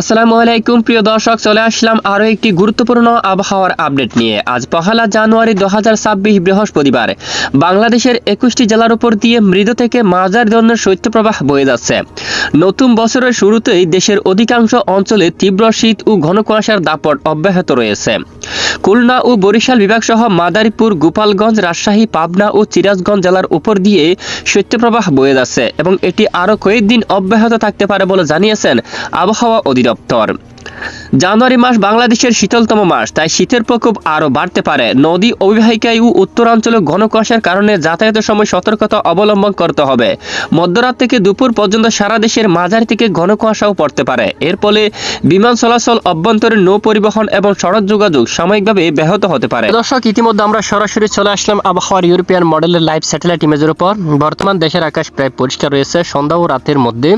আসসালামু আলাইকুম, প্রিয় দর্শক, চলে আসলাম আরও একটি গুরুত্বপূর্ণ আবহাওয়ার আপডেট নিয়ে। আজ পহেলা জানুয়ারি দু বৃহস্পতিবার। বাংলাদেশের একুশটি জেলার উপর দিয়ে মৃদু থেকে মাঝার ধরনের শৈত্যপ্রবাহ বয়ে যাচ্ছে। নতুন বছরের শুরুতেই দেশের অধিকাংশ অঞ্চলে তীব্র শীত ও ঘন কুয়াশার দাপট অব্যাহত রয়েছে। খুলনা ও বরিশাল বিভাগ সহ মাদারীপুর, গোপালগঞ্জ, রাজশাহী, পাবনা ও চিরাজগঞ্জ জেলার উপর দিয়ে শৈত্যপ্রবাহ বয়ে যাচ্ছে এবং এটি আরও কয়েকদিন অব্যাহত থাকতে পারে বলে জানিয়েছেন আবহাওয়া অধিদপ্তর। দপ্তর জানুয়ারি মাস বাংলাদেশের শীতলতম মাস, তাই শীতের প্রকোপ আরও বাড়তে পারে। নদী অবিবাহিকায় ও উত্তরাঞ্চলে ঘন কুয়াশার কারণে যাতায়াতের সময় সতর্কতা অবলম্বন করতে হবে। মধ্যরাত থেকে দুপুর পর্যন্ত সারা দেশের মাঝারি থেকে ঘন কুয়াশাও পড়তে পারে। এর ফলে বিমান চলাচল অভ্যন্তরীণ নৌ পরিবহন এবং সড়ক যোগাযোগ সাময়িকভাবে ব্যাহত হতে পারে। দর্শক, ইতিমধ্যে আমরা সরাসরি চলে আসলাম আবহাওয়ার ইউরোপিয়ান মডেলের লাইভ স্যাটেলাইট ইমেজের উপর। বর্তমান দেশের আকাশ প্রায় পরিষ্কার রয়েছে, সন্ধ্যা ও রাতের মধ্যে।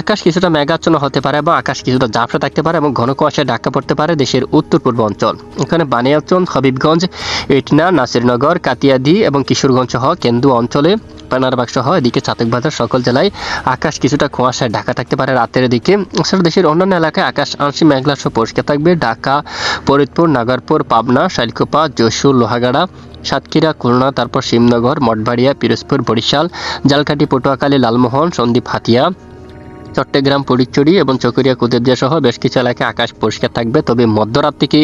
আকাশ কিছুটা মেঘাচ্ছন্ন হতে পারে বা আকাশ কিছুটা ঝাপসা থাকতে পারে। এবং ঘন কুয়াশায় ঢাকা পড়তে পারে দেশের উত্তর পূর্ব অঞ্চল। এখানে বানিয়াচন হবিবগঞ্জ, ইটনা, নাসিরনগর, কাতিয়াদি এবং কিশোরগঞ্জ সহ কেন্দু অঞ্চলে, পানারবাগ সহ এদিকে চাতকবাজার সকল জেলায় আকাশ কিছুটা কুয়াশায় ঢাকা থাকতে পারে রাতের দিকে। এছাড়া দেশের অন্যান্য এলাকায় আকাশ আংশিক মেঘলা সহ পরিষ্কার থাকবে। ঢাকা, ফরিদপুর, নাগারপুর, পাবনা শাইলকোপা যশোর, লোহাগাড়া, সাতক্ষীরা, খুলনা, তারপর শিবনগর মঠবাড়িয়া, পিরোজপুর, বরিশাল, জালকাঠি, পটুয়াখালী, লালমোহন সন্দীপ হাতিয়া চট্টগ্রাম ফটিকছড়ি এবং চকরিয়া কুতুবদিয়া সহ বেশ কিছু এলাকায় আকাশ পরিষ্কার থাকবে। তবে মধ্যরাত থেকে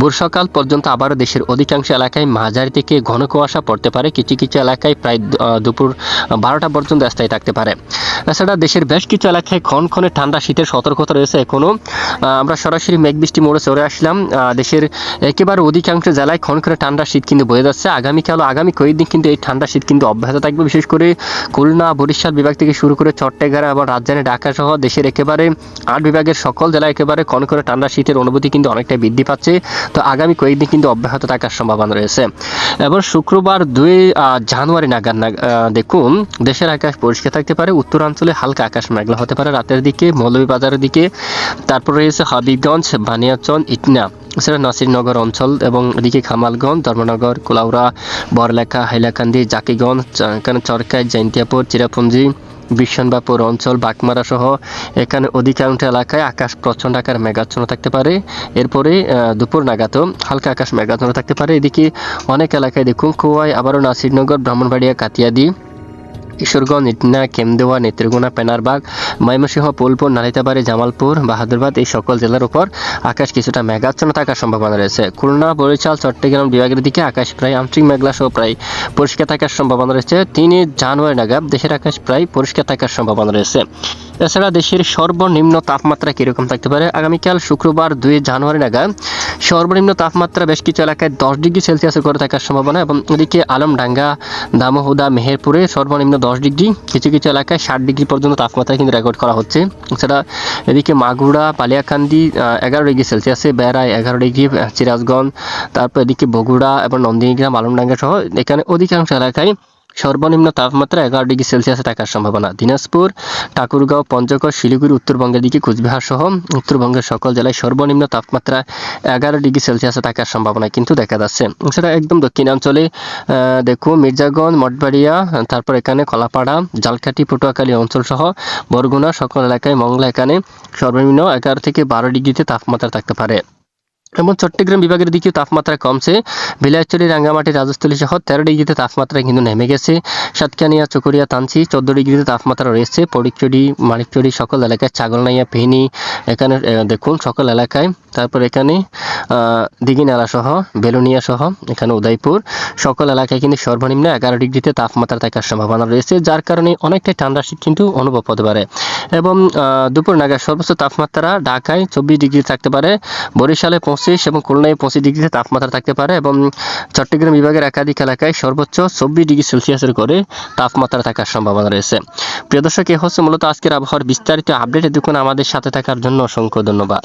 বর্ষাকাল পর্যন্ত আবারও দেশের অধিকাংশ এলাকায় মাঝারি থেকে ঘন কুয়াশা পড়তে পারে। কিছু কিছু এলাকায় প্রায় দুপুর বারোটা পর্যন্ত স্থায়ী থাকতে পারে। এছাড়া দেশের বেশ কিছু এলাকায় ক্ষণ ক্ষণে ঠান্ডা, শীতের সতর্কতা রয়েছে এখনও আমরা সরাসরি মেঘ বৃষ্টি মোড়ে চলে আসলাম। দেশের একেবারে অধিকাংশ জেলায় ক্ষণ ক্ষণে ঠান্ডা, শীত কিন্তু বয়ে যাচ্ছে। আগামীকাল, আগামী কয়েকদিন কিন্তু এই ঠান্ডা, শীত কিন্তু অব্যাহত থাকবে। বিশেষ করে খুলনা, বরিশাল বিভাগ থেকে শুরু করে চট্টগ্রাম এবং রাজধানী ঢাকা সহ দেশের একেবারে আট বিভাগের সকল জেলায় একেবারে ক্ষণ ক্ষণে ঠান্ডা শীতের অনুভূতি কিন্তু অনেকটাই বৃদ্ধি পাচ্ছে। তো আগামী কয়েকদিন কিন্তু অব্যাহত থাকার সম্ভাবনা রয়েছে। এবার শুক্রবার দুই জানুয়ারি নাগাদ নাগ- দেখুন, দেশের আকাশ পরিষ্কার থাকতে পারে। উত্তরাঞ্চলে হালকা আকাশ মেঘলা হতে পারে রাতের দিকে, মৌলভীবাজারের দিকে। তারপর রয়েছে হাবিগঞ্জ বানিয়াচন ইটনা, এছাড়া নাসিরনগর অঞ্চল এবং এদিকে খামালগঞ্জ, ধর্মনগর, কুলাউড়া বরলেখা হাইলাকান্দি, জাকিগঞ্জ চরকায় জৈন্তিয়াপুর চিরাপুঞ্জি বিশ্বনবাপুর অঞ্চল, বাগমারা সহ এখানে অধিকাংশ এলাকায় আকাশ প্রচণ্ড আকার মেঘাচ্ছন্ন থাকতে পারে। এরপরে দুপুর নাগাদও হালকা আকাশ মেঘাচ্ছন্ন থাকতে পারে। এদিকে অনেক এলাকায় দেখুন কুয়ায় আবারও নাসিরনগর, ব্রাহ্মণবাড়িয়া কাতিয়াদি কিশোরগঞ্জ, ইটনা, কেমদেওয়া, নেত্রকোনা, পেনারবাগ, ময়মনসিংহ পুলপুর নালিতাবাড়ি, জামালপুর, বাহাদুরবাদ এই সকল জেলার উপর আকাশ কিছুটা মেঘাচ্ছন্ন থাকার সম্ভাবনা রয়েছে। খুলনা, বরিশাল, চট্টগ্রাম, বিভাগের দিকে আকাশ প্রায় আংশিক মেঘলা সহ প্রায় পরিষ্কার থাকার সম্ভাবনা রয়েছে। তিনি জানুয়ারি নাগাদ দেশের আকাশ প্রায় পরিষ্কার থাকার সম্ভাবনা রয়েছে। এছাড়া দেশের সর্বনিম্ন তাপমাত্রা কীরকম থাকতে পারে? আগামীকাল শুক্রবার দুই জানুয়ারি নাগাদ সর্বনিম্ন তাপমাত্রা বেশ কিছু এলাকায় দশ ডিগ্রি সেলসিয়াসে করে থাকার সম্ভাবনা এবং এদিকে আলমডাঙ্গা দামোহদা মেহেরপুরে সর্বনিম্ন দশ ডিগ্রি কিছু কিছু এলাকায় ষাট ডিগ্রি পর্যন্ত তাপমাত্রা কিন্তু রেকর্ড করা হচ্ছে। এছাড়া এদিকে মাগুরা পালিয়াকান্দি এগারো ডিগ্রি সেলসিয়াসে বেড়ায় এগারো ডিগ্রি আহ, সিরাজগঞ্জ তারপর এদিকে বগুড়া এবং নন্দিনীগ্রাম আলমডাঙ্গা সহ এখানে অধিকাংশ এলাকায় সর্বনিম্ন তাপমাত্রা এগারো ডিগ্রি সেলসিয়াসে থাকার সম্ভাবনা। দিনাজপুর ঠাকুরগাঁও পঞ্চগড় শিলিগুড়ি উত্তরবঙ্গের দিকে কুচবিহার সহ উত্তরবঙ্গের সকল জেলায় সর্বনিম্ন তাপমাত্রা এগারো ডিগ্রি সেলসিয়াসে থাকার সম্ভাবনা কিন্তু দেখা যাচ্ছে। এছাড়া একদম দক্ষিণাঞ্চলে আহ, দেখো মির্জাগঞ্জ মঠবাড়িয়া তারপর এখানে কলাপাড়া জালকাঠি পটুয়াখালী অঞ্চল সহ বরগুনা সকল এলাকায় মংলা এখানে সর্বনিম্ন এগারো থেকে বারো ডিগ্রিতে তাপমাত্রা থাকতে পারে। এবং চট্টগ্রাম বিভাগের দিকে তাপমাত্রা কমছে। বিলাইচুরি রাঙ্গামাটি, রাজস্থলী সহ তেরো ডিগ্রিতে তাপমাত্রা কিন্তু নেমে গেছে। সাতকানিয়া, চকরিয়া তানচি চোদ্দ ডিগ্রিতে তাপমাত্রা রয়েছে। পরিকচুরি মানিকচুরি সকল এলাকায় ছাগলনাইয়া ফেনী এখানে দেখুন সকল এলাকায়। তারপর এখানে দিঘিনালা সহ, বেলুনিয়া সহ, এখানে উদয়পুর সকল এলাকায় কিন্তু সর্বনিম্ন এগারো ডিগ্রিতে তাপমাত্রা থাকার সম্ভাবনা রয়েছে, যার কারণে অনেকটাই ঠান্ডা শীত কিন্তু অনুভব হতে পারে। এবং দুপুর নাগাদ সর্বোচ্চ তাপমাত্রা ঢাকায় চব্বিশ ডিগ্রি থাকতে পারে, বরিশালে পঁচিশ এবং খুলনায় পঁচিশ ডিগ্রিতে তাপমাত্রা থাকতে পারে এবং চট্টগ্রাম বিভাগের একাধিক এলাকায় সর্বোচ্চ চব্বিশ ডিগ্রি সেলসিয়াসের করে তাপমাত্রা থাকার সম্ভাবনা রয়েছে। প্রিয় দর্শক, এ হচ্ছে মূলত আজকের আবহাওয়ার বিস্তারিত আপডেট। দেখুন আমাদের সাথে থাকার জন্য অসংখ্য ধন্যবাদ।